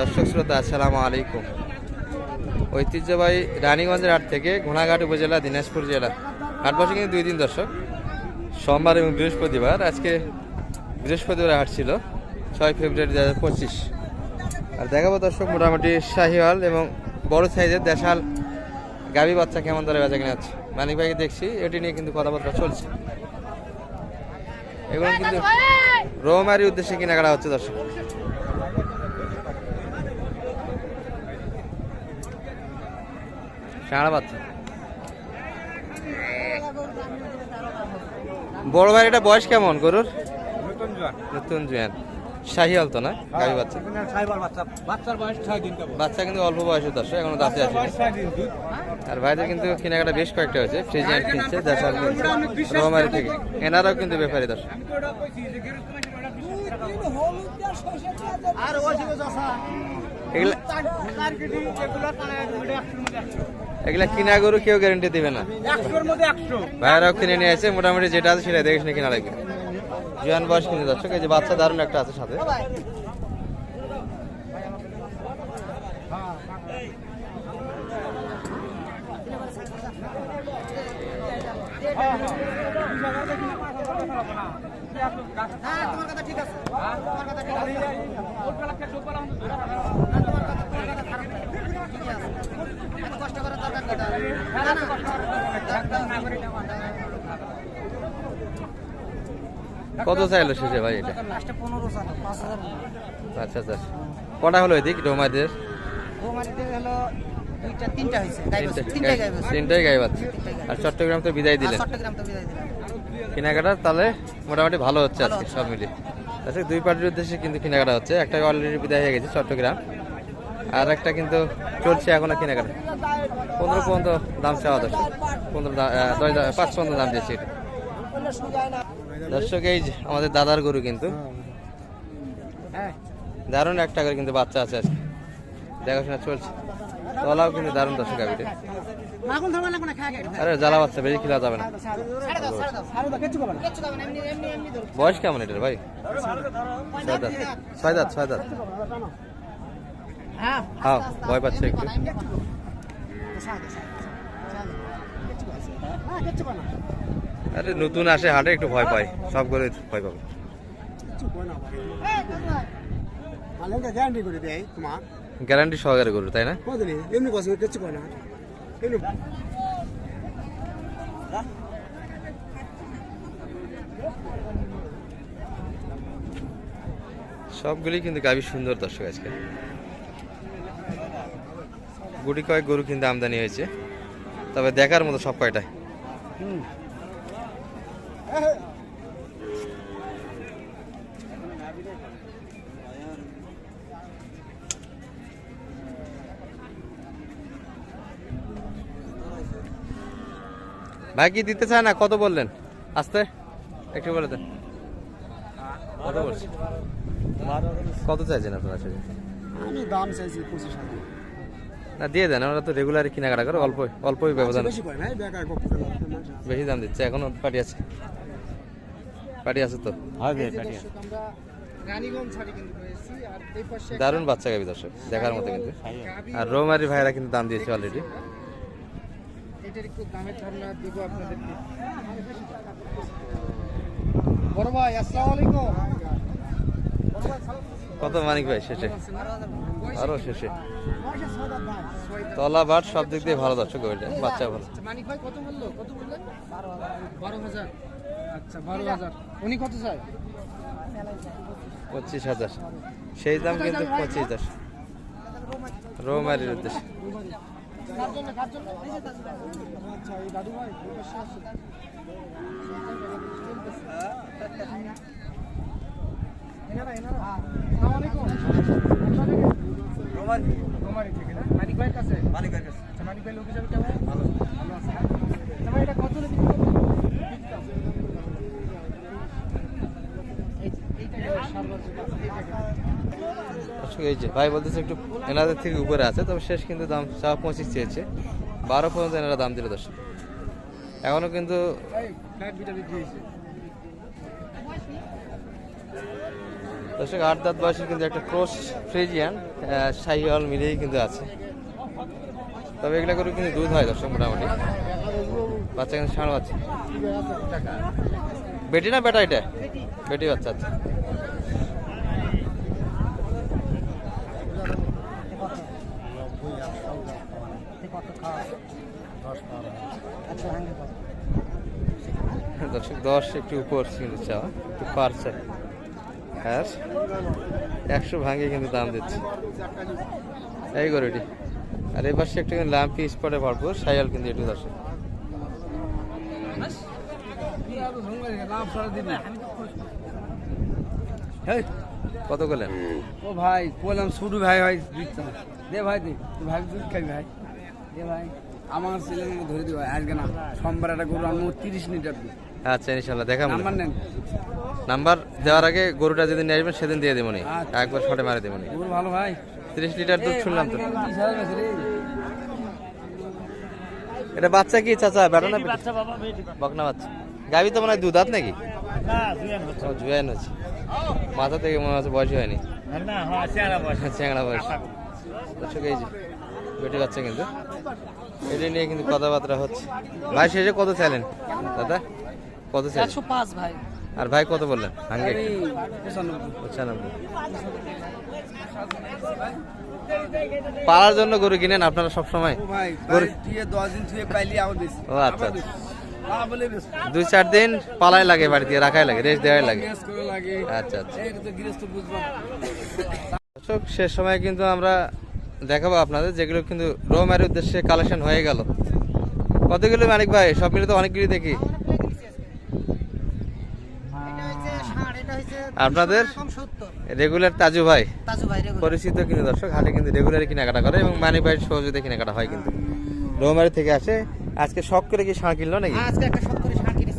দর্শক শ্রোতা, আসসালামু আলাইকুম। ঐতিহ্যবাহী রানীগঞ্জের হাট থেকে ঘোড়াঘাট উপজেলা, দিনাজপুর জেলা। হাট বসে কিন্তু দুই দিন দর্শক। সোমবার এবং বৃহস্পতিবার, আজকে বৃহস্পতিবার হাট ছিল, ছয় ফেব্রুয়ারি দু হাজার পঁচিশ। আর দেখাবো দর্শক, মোটামুটি শাহিওয়াল এবং বড় সাইজের দেশাল গাভী বাচ্চা কেমন ধরে বেচা কিনা হচ্ছে। মানিক ভাইকে দেখছি, এটি নিয়ে কিন্তু কথাবার্তা চলছে। এগুলো কিন্তু রোমারি উদ্দেশ্যে কেনাকাটা হচ্ছে দর্শক। বাচ্চা বড় ভাই এটা বয়স কেমন গরুর? নতুন জোয়ান। জুয়ান। শাহিয়াল তো না? গাভী বাচ্চা। বাচ্চা বয়স কিন্তু অল্প বয়সের দর্শক এখনও দাঁতে আসে বয়স আর ভাইদের কিন্তু কেনাকাটা বেশ কয়েকটা হয়েছে ফ্রিজিয়ান কিনছে দেশাল কিনছে রোমারি থেকে। এনারাও কিন্তু ব্যাপারী চাষা। এগুলা এগুলো কিনা গরু কেউ গ্যারেন্টি দিবে না। ভাইয়ারাও কিনে নিয়ে এসে মোটামুটি যেটা আছে সেটা দেখে শুনে কিনা লাগবে জুয়ান বয়স কিন্তু দর্শক এই যে বাচ্চা দারুণ একটা আছে সাথে। তোমার কথা ঠিক আছে। তোমার কথা ঠিক আছে ওর বেলাকে চোখ বলা এত কষ্ট করার দরকার কি না কত চাইলো শেষে ভাই এটা? আচ্ছা আচ্ছা কটা হলো এদিক বাছুর, তিনটাই গাই বাচ্চা আর চট্টগ্রাম তো বিদায় দিলেন। কেনাকাটা তাহলে মোটামুটি ভালো হচ্ছে আজকে সব মিলিয়ে আচ্ছা দুই পার্টির উদ্দেশ্যে কিন্তু কেনাকাটা হচ্ছে। একটা অলরেডি বিদায় হয়ে গেছে চট্টগ্রাম। আর একটা কিন্তু চলছে এখনও কেনাকাটা। পনেরো পর্যন্ত দাম চাওয়া দর্শক পনেরো দশ পাঁচ পর্যন্ত দাম দিয়েছে। এটা দর্শক, এই আমাদের দাদার গরু কিন্তু। দারুণ একটা করে কিন্তু বাচ্চা আছে আজকে। দেখাশোনা চলছে। তলাও কিন্তু দারুণ দর্শক খায় আরে, জ্বালা বাচ্চা, বেশি খেলা যাবে না। বয়স কেমন এটার ভাই? ছয় দাঁত। ছয় দাঁত ছয় দাঁত। হ্যাঁ ভয় পাচ্ছে একটু। হ্যাঁ আরে নতুন আসে হাটে একটু ভয় পায় সব করে ভয় পাবে। গ্যারান্টি সহকারে গরু, তাই না? এমনি কিচ্ছু করে না সবগুলি কিন্তু গাভী সুন্দর দর্শক আজকে। গুটি কয়েক গরু কিন্তু আমদানি হয়েছে। তবে দেখার মতো সব কয়টাই ভাই কি দিতে চায় না? কত বললেন? আস্তে একটু বলে দেন। কত বলছে। কত চাইছেন আপনারা সেটা আমি দাম চাইছি পঁচিশ হাজার। না দিয়ে দেন আমরা তো রেগুলারই কেনাকাটা করে অল্প অল্পই ব্যবধান। বেশি করে করে দাম দিচ্ছে এখনও পার্টি আছে। পার্টি আছে তো? এই যে দর্শক, আমরা রানীগঞ্জ ছাড়ি কিন্তু পেয়েছি আর এই পাশে একটা দারুণ বাচ্চা গাবি দর্শক দেখার মতো কিন্তু। আর রোমারি ভাইরা কিন্তু দাম দিয়েছে অলরেডি এটার একটু দামের ধারণা দিব আপনাদেরকে। বড় ভাই আসসালামু আলাইকুম। কত মানিক ভাই শেষে? আরও শেষে। তলা বাট সব দিক দিয়ে ভালো দর্শক গরুটা বাচ্চা ভালো। আচ্ছা, মানিক ভাই কত বলল? কত বললেন? বারো হাজার। আচ্ছা বারো হাজার। উনি কত চায়? পঁচিশ হাজার। সেই দাম কিন্তু পঁচিশ হাজার। রোমারির উদ্দেশ্যে। মানিক ভাইয়ের কাছে? মানিক ভাইয়ের কাছে। আচ্ছা মানিক ভাই লোক হিসাবে কেমন? ভালো। আচ্ছা এটা কত হলে বিক্রি করবেন এই- এইটা গেল সারবাজু এইটা গেল দর্শক এই যে, ভাই বলতেছে একটু এনাদের থেকে উপরে আছে, তবে শেষ কিন্তু দাম চা পঁচিশ চেয়েছে। বারো পর্যন্ত এনারা দাম দিল দর্শক এখনও কিন্তু দর্শক, আট দাঁত বয়সের কিন্তু একটা ক্রস ফ্রিজিয়ান সাইহল মিলিয়েই কিন্তু আছে। তবে এগুলো করে কিন্তু দুধ হয় দর্শক, মোটামুটি। বাচ্চা কিন্তু ষাঁড় বাচ্চা। বেটি না বেটা এটা? বেটি বাচ্চা আচ্ছা। দর্শক, দশ একটু উপর কিন্তু চাওয়া, একটু পারছে। আর একশো ভাঙে কিন্তু দাম দিচ্ছে। এই গরুটি আর এবার সে একটু লাম্পি স্পটে ভরপুর, সাইয়াল কিন্তু একটু দর্শক। কত করলেন? ও ভাই, বললাম শুরু ভাই ভাই দে ভাই দে, ভাই দুধ খাবি ভাই। দে ভাই। আমার ছেলে ধরে দিবে আজকে না সোমবার একটা গরু আনব তিরিশ লিটার দুধ। আচ্ছা ইনশাল্লাহ দেখাবো। নাম্বার নেন। নাম্বার দেওয়ার আগে গরুটা যেদিন নিয়ে আসবেন সেদিন দিয়ে দেবো আচ্ছা। একবার শটে মারে দেবো নি গরু ভালো ভাই। তিরিশ লিটার দুধ শুনলাম তো। এটা বাচ্চা কি চাচা? বেটা না বকনা বাচ্চা। গাবি তো মনে হয় দুধাত নাকি? ও জুয়ান হচ্ছে মাথা থেকে মনে হচ্ছে বয়স হয়নি। চ্যাংড়া বয়স। দর্শক এই যে বেটি বাচ্চা কিন্তু। এটা নিয়ে কিন্তু কথাবার্তা হচ্ছে। ভাই শেষে কত চাইলেন? দাদা কত চাইলেন? একশো পাঁচ ভাই। আর ভাই কত বললেন? হাঙ্গে পঁচানব্বই। পালার জন্য গরু কিনেন আপনারা সবসময় ও আচ্ছা। দুই চার দিন পালাই লাগে বাড়িতে রাখাই লাগে রেস্ট দেওয়াই লাগে। গ্যাস করে লাগে। আচ্ছা আচ্ছা। শেষ সময় কিন্তু আমরা দেখাবো আপনাদের, যেগুলো কিন্তু রোমার উদ্দেশ্যে কালেকশন হয়ে গেল। কতগুলো মানিক ভাই? সব মিলে তো অনেকগুলি দেখি। আপনাদের? রেগুলার তাজু ভাই। ভাই পরিচিত কিন্তু দর্শক, হাটে কিন্তু রেগুলার কেনাকাটা করে এবং মানিক ভাইয়ের সহযোগিতা কেনাকাটা হয় কিন্তু। রোমারি থেকে আসে। আজকে শখ করে কি ষাঁড় কিনলো নাকি?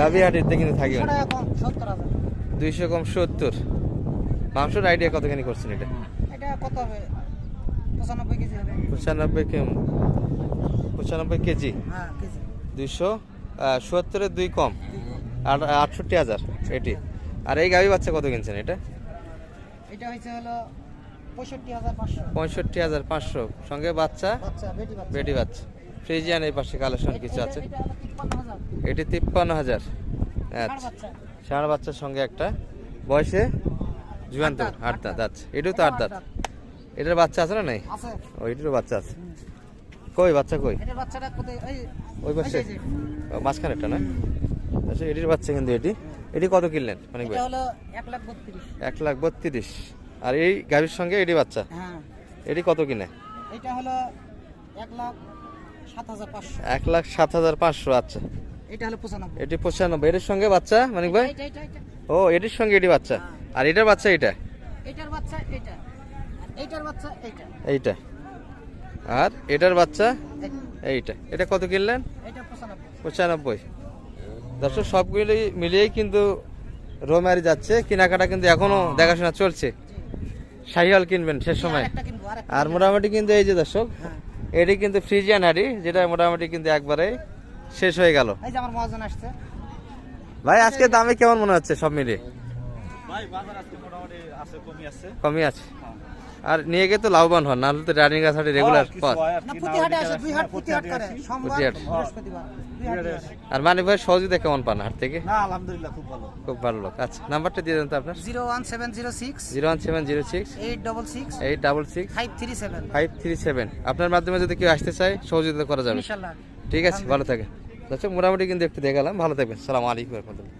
গাভি হাটের কিন্তু থাকি দুইশো কম সত্তর। মাংসের আইডিয়া কতখানি করছেন এটা? এটা কত হবে? পঁচানব্বই কেজি হবে। পঁচানব্বই কেম পঁচানব্বই কেজি? হ্যাঁ কেজি। দুইশো সত্তরের দুই কম। আর আটষট্টি হাজার এটি। আর এই গাভি বাচ্চা কত কিনছেন এটা? এটা হয়েছে হলো পঁয়ষট্টি হাজার পাঁচশো। সঙ্গে বাচ্চা? বেটি বাচ্চা। ফ্রিজিয়ান এই পাশে কালেকশন কিছু আছে? এটা তিপ্পান্ন হাজার। আচ্ছা। ষাঁড় বাচ্চার সঙ্গে একটা। বয়সে? জুয়ান তো আট দাঁত। আচ্ছা এটাও তো আট দাঁত। এটার বাচ্চা আছে না নাই? আছে। ও এটারও বাচ্চা আছে। কই বাচ্চা কই? ওই পাশে। ও, মাঝখানেরটা না? আচ্ছা এটির বাচ্চা কিন্তু এটি। এটি কত কিনলেন মানে এটা হলো এক লাখ বত্রিশ। আর এই গাভীর সঙ্গে এটি বাচ্চা? হ্যাঁ। এটি কত কিনে? এটা হলো এক লাখ সাত হাজার পাঁচশো। এক লাখ সাত হাজার পাঁচশো আচ্ছা। এটা পঁচানব্বই। এটি পঁচানব্বই। এটির সঙ্গে বাচ্চা মানিক ভাই? ও এটির সঙ্গে এটি বাচ্চা। আর এটার বাচ্চা এটা? এটার বাচ্চা এটা। এইটার বাচ্চা এইটা। এইটা। আর এটার বাচ্চা? এইটা। এটা কত কিনলেন? পঁচানব্বই। দর্শক সবগুলি মিলিয়েই কিন্তু রোমারি যাচ্ছে। কেনাকাটা কিন্তু এখনও দেখাশোনা চলছে। শাহিওয়াল কিনবেন শেষ সময়। কিনবো আরেকটা আর মোটামুটি কিন্তু এই যে দর্শক হ্যাঁ। এটি কিন্তু ফ্রিজিয়ান হাড়ি যেটা মোটামুটি কিন্তু একবারে শেষ হয়ে গেল। এই যে আমার মহাজন আসছে। ভাই আজকে দামে কেমন মনে হচ্ছে সব মিলিয়ে? ভাই বাজার আজকে মোটামুটি আছে কমই আছে। কমই আছে। আর নিয়ে গিয়ে তো লাভবান হন নাহলে তো রানিং গাছ হাটে রেগুলার পথ। আর না কি, প্রতি না হাটে হলে আসে দুই হাট প্রতি হাট করে সোমবার প্রতি হাট। বৃহস্পতিবার দুই হাটে আসে। আর মানিক ভাই সহযোগিতা কেমন পান হাট থেকে? খুব ভালো। লোক। আচ্ছা নাম্বারটা দিয়ে দেন তো আপনার। Zero one seven zero six zero one seven zero six eight double six eight double six five three seven. Five three seven. আপনার মাধ্যমে যদি কেউ আসতে চায় সহযোগিতা করা যাবে। ঠিক আছে ভালো থাকে দর্শক মোটামুটি কিন্তু একটু দেখালাম। ভালো থাকবেন। সালাম আলাইকুম রহমতুল্লাহ।